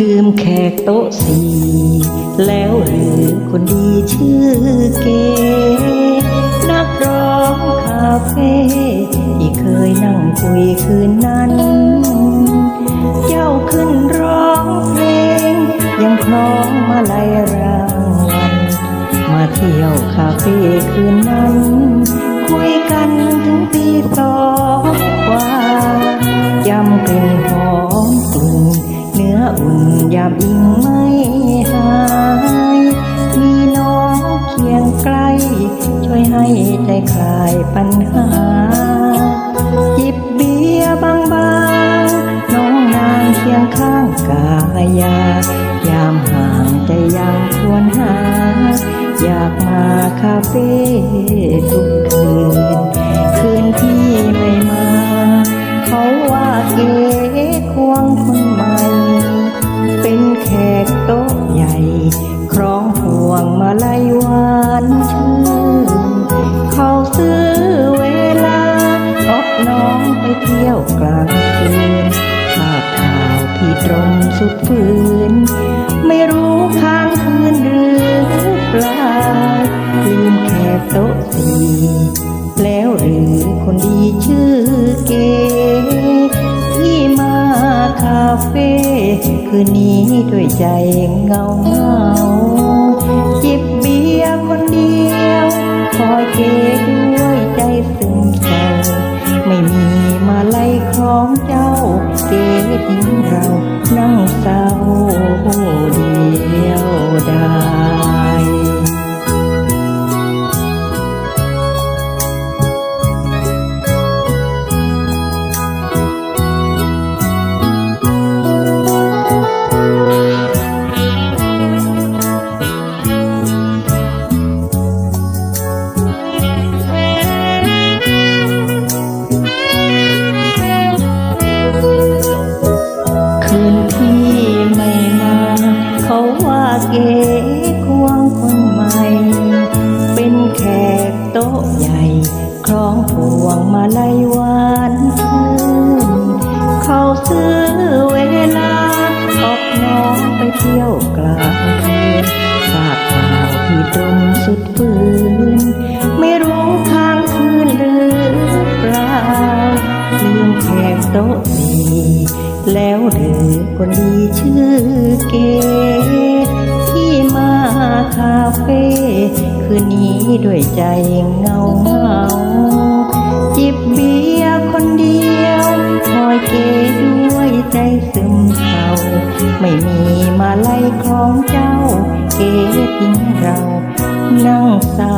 ลืมแขกโต๊ะสี่แล้วหรือคนดีชื่อเก นักร้องคาเฟ่ที่เคยนั่งคุยคืนนั้น เจ้าขึ้นร้องเพลง ยังคล้องมาลายรางวัลมาเที่ยวคาเฟ่คืนนั้น คุยกันถึงตีสองกว่ายำกลิ่นหอมกลุ่นเนื้ ออุ่นยามอิงไม่หาย มีน้องเคียงใกล้ ช่วยให้ใจคลายปัญหา จิบเบียร์บางๆน้องนางเคียงข้างกายา ยามห่างใจยังควรหา อยากมาคาเฟ่ทุกคืน เที่ยวกลางคืนภาพข่าวพี่ตรงสุดฝืน ไม่รู้ค้างคืนหรือเปล่าลืมแขกโต๊ะสีแล้วหรือคนดีชื่อเกที่มาคาเฟ่คืนนี้ด้วยใจเงาเงาจิบเบียร์คนเดียวคอยเก เกทิ้งเรานั่งเศร้า ว่าเก๋ควงคนใหม่ เป็นแขกโต๊ะใหญ่ครองพวงมาลัยวานชื่นเขาซื้อเวลา ออกน้องไปเที่ยวกลางคืนทราบข่าวพี่ตรงสุดฝืน ไม่รู้ค้างคืนหรือเปล่าลืมแขกโต๊ะสี่แล้วหรือคนดีชื่อเก๋ คืนนี้ด้วยใจเงาเงาจิบเบียร์คนเดียวคอยเกด้วยใจซึมเศร้าไม่มีมาไล่คล้องเจ้า เกทิ้งเรา นั่งเศร้า